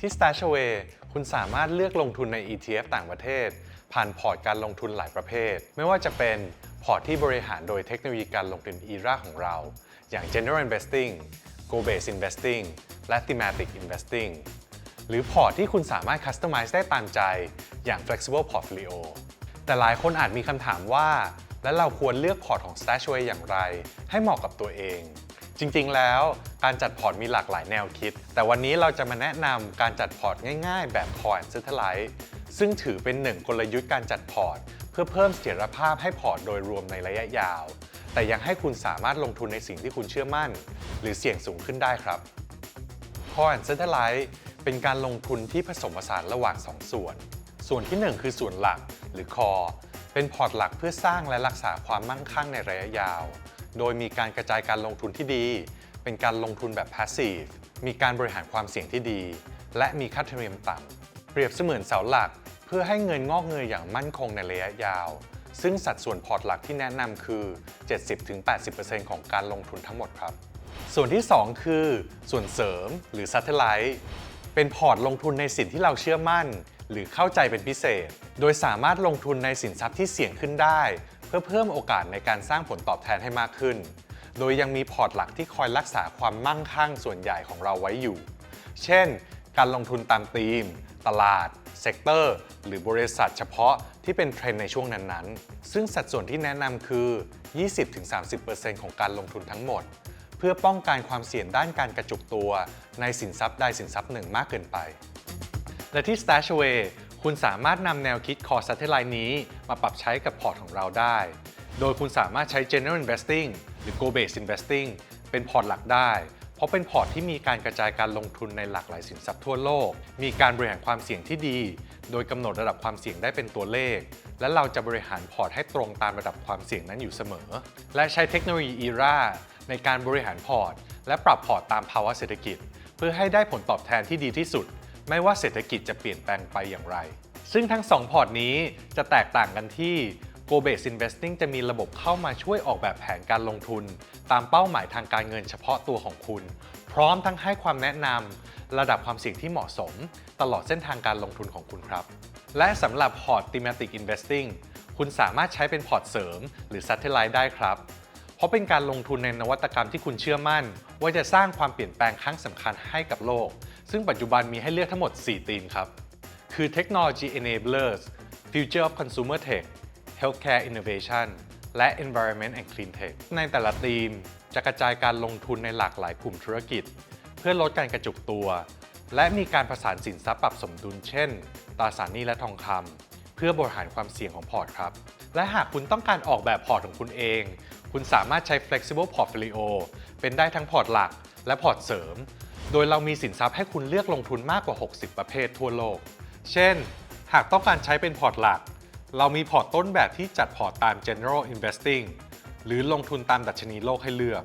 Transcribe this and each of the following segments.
ที่ Stashaway คุณสามารถเลือกลงทุนใน ETF ต่างประเทศ ผ่านพอร์ตการลงทุนหลายประเภท ไม่ว่าจะเป็นพอร์ตที่บริหารโดยเทคโนโลยีการลงทุน ERA ของเรา อย่าง General Investing Go Base Investing และ Thematic Investing หรือพอร์ตที่คุณสามารถ Customize ได้ตามใจอย่าง Flexible Portfolio แต่หลายคนอาจมีคำถามว่า แล้วเราควรเลือกพอร์ตของ Stashaway อย่างไร ให้เหมาะกับตัวเอง จริงๆ แล้วการจัดพอร์ตมีหลากหลายแนวคิด แต่วันนี้เราจะมาแนะนำการจัดพอร์ตง่ายๆ แบบ Core and Satellite ซึ่งถือเป็นหนึ่งกลยุทธ์การจัดพอร์ต เพื่อเพิ่มเสถียรภาพให้พอร์ตโดยรวมในระยะยาว แต่ยังให้คุณสามารถลงทุนในสิ่งที่คุณเชื่อมั่น หรือเสี่ยงสูงขึ้นได้ครับ Core and Satellite เป็นการลงทุนที่ผสมผสานระหว่าง 2 ส่วน ส่วนที่ 1 คือส่วนหลักหรือ Core เป็นพอร์ตหลักเพื่อสร้างและรักษาความมั่งคั่งในระยะยาว โดยมีการกระจายการลงทุนที่ดี เป็นการลงทุนแบบ Passive มีการบริหารความเสี่ยงที่ดี และมีค่าธรรมเนียมต่ำ เปรียบเสมือนเสาหลัก เพื่อให้เงินงอกเงยอย่างมั่นคงในระยะยาว ซึ่งสัดส่วนพอร์ตหลักที่แนะนำคือ 70-80%ของการลงทุนทั้งหมดครับ ส่วนที่ 2 คือ ส่วนเสริมหรือ Satellite เป็นพอร์ตลงทุนในสินที่เราเชื่อมั่น หรือเข้าใจเป็นพิเศษ โดยสามารถลงทุนในสินทรัพย์ที่เสี่ยงขึ้นได้ เพื่อเพิ่มโอกาสในการสร้างผลตอบแทนให้มากขึ้น โดยยังมีพอร์ตหลักที่คอยรักษาความมั่งคั่งส่วนใหญ่ของเราไว้อยู่ เช่น การลงทุนตามธีม ตลาด เซกเตอร์ หรือบริษัทเฉพาะที่เป็นเทรนด์ในช่วงนั้นๆ ซึ่งสัดส่วนที่แนะนำคือ 20-30%ของการลงทุนทั้งหมด เพื่อป้องกันความเสี่ยงด้านการกระจุกตัว ในสินทรัพย์ใดสินทรัพย์หนึ่งมากเกินไป และที่ Stashaway คุณสามารถนำแนวคิด Core Satellite นี้มาปรับใช้กับพอร์ตของเราได้ โดยคุณสามารถใช้ General Investing หรือ go Based Investing เป็นพอร์ตหลักได้ เพราะเป็นพอร์ตที่มีการกระจายการลงทุนในหลากหลายสินทรัพย์ทั่วโลก มีการบริหารความเสี่ยงที่ดี โดยกำหนดระดับความเสี่ยงได้เป็นตัวเลข และเราจะบริหารพอร์ตให้ตรงตามระดับความเสี่ยงนั้นอยู่เสมอ และใช้เทคโนโลยี ERA ในการบริหารพอร์ต และปรับพอร์ตตามภาวะเศรษฐกิจ เพื่อให้ได้ผลตอบแทนที่ดีที่สุด ไม่ว่าเศรษฐกิจจะเปลี่ยนแปลงไปอย่างไร ซึ่งทั้ง 2 พอร์ตนี้จะแตกต่างกันที่ Go b a s e Investing จะมีระบบเข้ามาช่วยออกแบบแผนการลงทุน ตามเป้าหมายทางการเงินเฉพาะตัวของคุณ พร้อมทั้งให้ความแนะนำระดับความเสี่ยงที่เหมาะสม ตลอดเส้นทางการลงทุนของคุณครับ และสำหรับพอร์ต Thematic Investing คุณสามารถใช้เป็นพอร์ตเสริม หรือ Satellite ได้ครับ เพราะเป็นการลงทุนในนวัตกรรมที่คุณเชื่อมั่น ว่าจะสร้างความเปลี่ยนแปลงครั้งสำคัญให้กับโลก ซึ่งปัจจุบันมีให้เลือกทั้งหมด 4 ธีมครับ คือ Technology Enablers Future of Consumer Tech Healthcare Innovation และ Environment and Clean Tech ในแต่ละธีมจะกระจายการลงทุนในหลากหลายกลุ่มธุรกิจ เพื่อลดการกระจุกตัว และมีการประสานสินทรัพย์ปรับสมดุลเช่น ตราสารหนี้และทองคำเพื่อบริหารความเสี่ยงของพอร์ตครับ และหากคุณต้องการออกแบบพอร์ตของคุณเอง คุณสามารถใช้ flexible portfolio เป็นได้ทั้งพอร์ตหลักและพอร์ตเสริม โดยเรามีสินทรัพย์ให้คุณเลือกลงทุนมากกว่า 60 ประเภททั่วโลก เช่น หากต้องการใช้เป็นพอร์ตหลัก เรามีพอร์ตต้นแบบที่จัดพอร์ตตาม general investing หรือลงทุนตามดัชนีโลกให้เลือก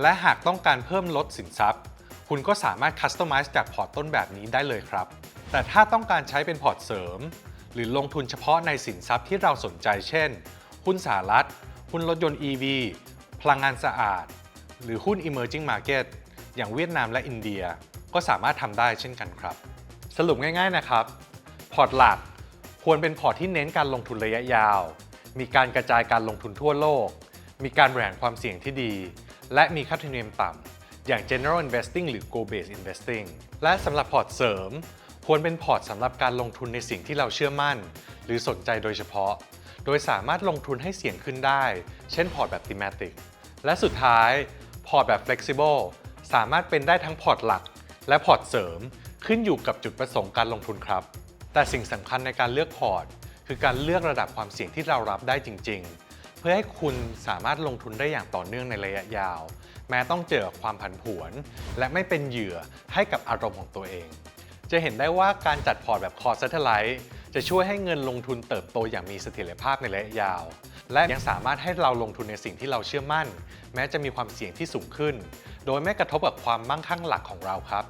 และหากต้องการเพิ่มลดสินทรัพย์ คุณก็สามารถ customize จากพอร์ตต้นแบบนี้ได้เลยครับ แต่ถ้าต้องการใช้เป็นพอร์ตเสริม หรือลงทุนเฉพาะในสินทรัพย์ที่เราสนใจ เช่น หุ้นสหรัฐ หุ้นรถยนต์ EV พลังงานสะอาด หรือหุ้น emerging market อย่างเวียดนามและอินเดียก็สามารถทำได้เช่นกันครับ สรุปง่าย ๆนะครับ พอร์ตหลักควรเป็นพอร์ตที่เน้นการลงทุนระยะยาว มีการกระจายการลงทุนทั่วโลก มีการบริหารความเสี่ยงที่ดี และมีค่าธรรมเนียมต่ำอย่าง general investing หรือ go based investing และสำหรับพอร์ตเสริม ควรเป็นพอร์ตสำหรับการลงทุนในสิ่งที่เราเชื่อมั่น หรือสนใจโดยเฉพาะ โดยสามารถลงทุนให้เสี่ยงขึ้นได้ เช่นพอร์ตแบบ thematic และสุดท้ายพอร์ตแบบ flexible สามารถเป็นได้ทั้งพอร์ตหลัก และพอร์ตเสริม ขึ้นอยู่กับจุดประสงค์การลงทุนครับ แต่สิ่งสำคัญในการเลือกพอร์ต คือการเลือกระดับความเสี่ยงที่เรารับได้จริง ๆ เพื่อให้คุณสามารถลงทุนได้อย่างต่อเนื่องในระยะยาว แม้ต้องเจอความผันผวน และไม่เป็นเหยื่อให้กับอารมณ์ของตัวเอง จะเห็นได้ว่าการจัดพอร์ตแบบคอร์ Satellite จะช่วยให้เงินลงทุนเติบโตอย่างมีเสถียรภาพในระยะยาว และยังสามารถให้เราลงทุนในสิ่งที่เราเชื่อมั่น แม้จะมีความเสี่ยงที่สูงขึ้น โดยไม่กระทบกับความมั่งคั่งหลักของเราครับ